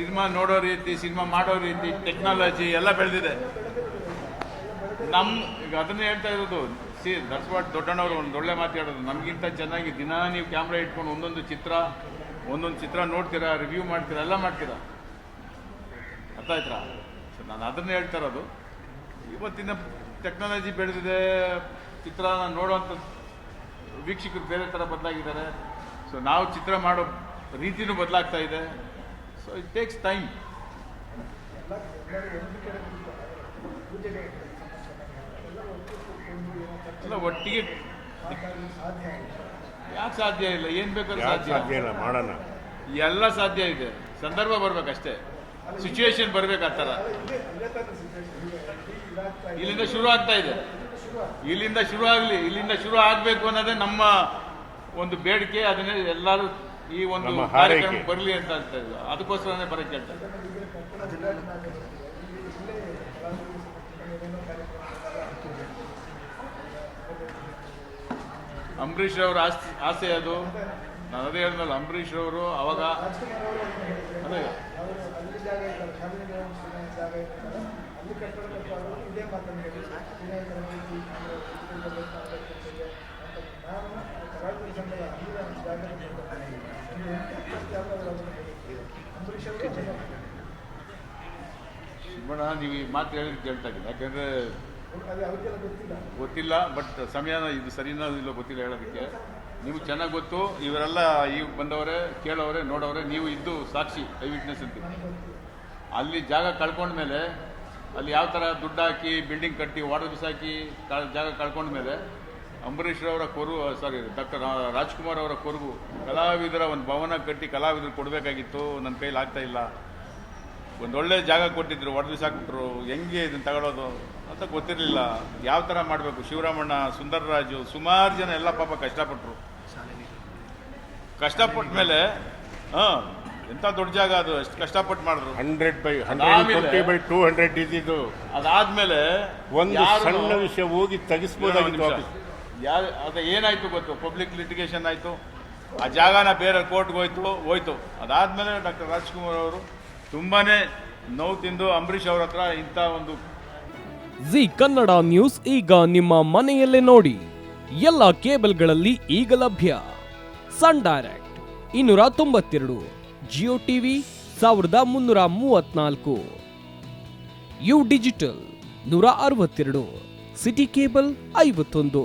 Cinema ನೋಡೋ ರೀತಿ, cinema ಮಾಡೋ ರೀತಿ ಟೆಕ್ನಾಲಜಿ ಎಲ್ಲ ಬೆಳೆದಿದೆ. ನಮ್ಮ ಈಗ ಅದನ್ನೇ ಹೇಳ್ತಾ ಇರೋದು, ಸಿ ದಟ್ಸ್ ವಾಟ್ ದೊಡ್ಡಣ್ಣವರು ಒಂದು ಒಳ್ಳೆ ಮಾತಾಡೋದು ನಮಗಿಂತ ಚೆನ್ನಾಗಿ ದಿನ ನೀವು ಕ್ಯಾಮ್ರಾ ಇಟ್ಕೊಂಡು ಒಂದೊಂದು ಚಿತ್ರ ಒಂದೊಂದು ಚಿತ್ರ ನೋಡ್ತೀರಾ ರಿವ್ಯೂ ಮಾಡ್ತೀರಾ, ಎಲ್ಲ ಮಾಡ್ತೀರಾ? ಅರ್ಥ ಆಯ್ತಾ? ಸೊ ನಾನು ಅದನ್ನೇ ಹೇಳ್ತಾ ಇರೋದು. ಇವತ್ತಿನ ಟೆಕ್ನಾಲಜಿ ಬೆಳೆದಿದೆ ಚಿತ್ರ ನೋಡುವಂಥ ವೀಕ್ಷಕರು ಬೇರೆ ಥರ ಬದಲಾಗಿದ್ದಾರೆ. ಸೊ ನಾವು ಚಿತ್ರ ಮಾಡೋ ರೀತಿನೂ ಬದಲಾಗ್ತಾ ಇದೆ. ಸೊ ಇಟ್ ಟೇಕ್ಸ್ ಟೈಮ್ ಎಲ್ಲ ಒಟ್ಟಿಗೆ ಯಾಕೆ ಸಾಧ್ಯ ಇಲ್ಲ? ಏನು ಬೇಕಾದ್ರೂ ಸಾಧ್ಯ. ಇಲ್ಲ? ಮಾಡೋಣ. ಎಲ್ಲ ಸಾಧ್ಯ ಇದೆ. ಸಂದರ್ಭ ಬರ್ಬೇಕಷ್ಟೇ. ಸಿಚುವೇಶನ್ ಬರ್ಬೇಕು ಆ ಥರ. ಇಲ್ಲಿಂದ ಶುರು ಆಗ್ತಾ ಇದೆ. ಇಲ್ಲಿಂದ ಶುರು ಆಗಲಿ ಇಲ್ಲಿಂದ ಶುರು ಆಗಬೇಕು ಅನ್ನೋದೇ ನಮ್ಮ ಒಂದು ಬೇಡಿಕೆ. ಅದನ್ನೇ ಎಲ್ಲರೂ ಈ ಒಂದು ನಮ್ಮ ಕಾರ್ಯಕ್ರಮ ಬರಲಿ ಅಂತ ಅಂತ ಅದಕ್ಕೋಸ್ಕರ ಅದಕ್ಕೋಸ್ಕರನೇ ಬರಕ್ಕೆ ಅಂತ ಅಂಬರೀಷ್ ಅವರ ಆಸ್ತಿ ಆಸೆ ಅದು. ನಾನು ಅದೇ ಹೇಳಿದ್ನಲ್ಲ ಅಂಬರೀಷ್ ಅವರು ಅವಾಗ ಅದೇ. ಶಿವಣ್ಣ, ನೀವು ಈ ಮಾತು ಹೇಳಿದ್ ಕೇಳ್ತಾ ಇದ್ದೀನಿ. ಯಾಕಂದ್ರೆ ಗೊತ್ತಿಲ್ಲ ಬಟ್ ಸಮಯ ಇದು ಸರಿನೋ ಇಲ್ಲೋ ಗೊತ್ತಿಲ್ಲ ಹೇಳೋದಕ್ಕೆ. ನೀವು ಚೆನ್ನಾಗಿ ಗೊತ್ತು, ಇವರೆಲ್ಲ ಈಗ ಬಂದವರೇ ಕೇಳೋರೆ ನೋಡೋರೆ ನೀವು ಇದ್ದು ಸಾಕ್ಷಿ ಐ ವಿಟ್ನೆಸ್ ಅಂತ. ಅಲ್ಲಿ ಜಾಗ ಕಳ್ಕೊಂಡ್ಮೇಲೆ ಅಲ್ಲಿ ಯಾವ ಥರ ದುಡ್ಡು ಹಾಕಿ ಬಿಲ್ಡಿಂಗ್ ಕಟ್ಟಿ ವಾಟರ್ ಬಿಸಾಕಿ ಜಾಗ ಕಳ್ಕೊಂಡ್ಮೇಲೆ ಅಂಬರೀಷ್ ಅವರ ಕೊರು ಸಾರಿ ಡಾಕ್ಟರ್ ರಾಜ್ಕುಮಾರ್ ಅವರ ಕೊರಗು. ಕಲಾವಿದರ ಒಂದು ಭವನ ಕಟ್ಟಿ ಕಲಾವಿದರು ಕೊಡಬೇಕಾಗಿತ್ತು ನನ್ನ ಕೈಲಿ ಆಗ್ತಾ ಇಲ್ಲ. ಒಂದೊಳ್ಳೆ ಜಾಗ ಕೊಟ್ಟಿದ್ರು ಒಡೆದು ಹಾಕ್ಬಿಟ್ರು. ಹೆಂಗೆ ಇದನ್ನು ತಗೊಳ್ಳೋದು ಅಂತ ಗೊತ್ತಿರಲಿಲ್ಲ. ಯಾವ ಥರ ಮಾಡಬೇಕು? ಶಿವರಾಮಣ್ಣ ಸುಂದರರಾಜು ಸುಮಾರು ಜನ ಎಲ್ಲ ಪಾಪ ಕಷ್ಟಪಟ್ಟರು ಕಷ್ಟಪಟ್ಟ ಮೇಲೆ ಹಾಂ ಎಂಥ ದೊಡ್ಡ ಜಾಗ ಅದು ಎಷ್ಟು ಕಷ್ಟಪಟ್ಟು ಮಾಡಿದ್ರು. Hundred by hundred by two hundred ಇದ್ದಿದ್ದು. ಅದಾದ್ಮೇಲೆ ಒಂದು ಸಣ್ಣ ವಿಷಯ ಹೋಗಿ ಒಂದು ತೆಗಿಸ್ಬೋದಾಗಿತ್ತು ನಿಮಿಷ. ಅದು ಏನಾಯ್ತು ಗೊತ್ತು? ಪಬ್ಲಿಕ್ ಲಿಟಿಗೇಷನ್ ಆಯಿತು. ಆ ಜಾಗನ ಬೇರೆ ಕೋರ್ಟ್ಗೆ ಹೋಯ್ತು ಹೋಯ್ತು. ಅದಾದಮೇಲೆ ಡಾಕ್ಟರ್ ರಾಜ್ಕುಮಾರ್ ಅವರು ತುಂಬಾನೇ ನೋವು ತಿಂದು ಅಂಬರೀಷ್ ಅವ್ರ ಹತ್ರ ಇಂಥ ಒಂದು ಜಿ ಕನ್ನಡ ನ್ಯೂಸ್ ಈಗ ನಿಮ್ಮ ಮನೆಯಲ್ಲೇ ನೋಡಿ. ಎಲ್ಲ ಕೇಬಲ್ಗಳಲ್ಲಿ ಈಗ ಲಭ್ಯ. ಸನ್ ಡೈರೆಕ್ಟ್ ಇನ್ನೂರ ತೊಂಬತ್ತೆರಡು ಜಿಯೋ ಟಿವಿ ಸಾವಿರದ ಮುನ್ನೂರ ಮೂವತ್ನಾಲ್ಕು. ಯು ಡಿಜಿಟಲ್ ನೂರ ಅರವತ್ತೆರಡು ಸಿಟಿ ಕೇಬಲ್ ಐವತ್ತೊಂದು.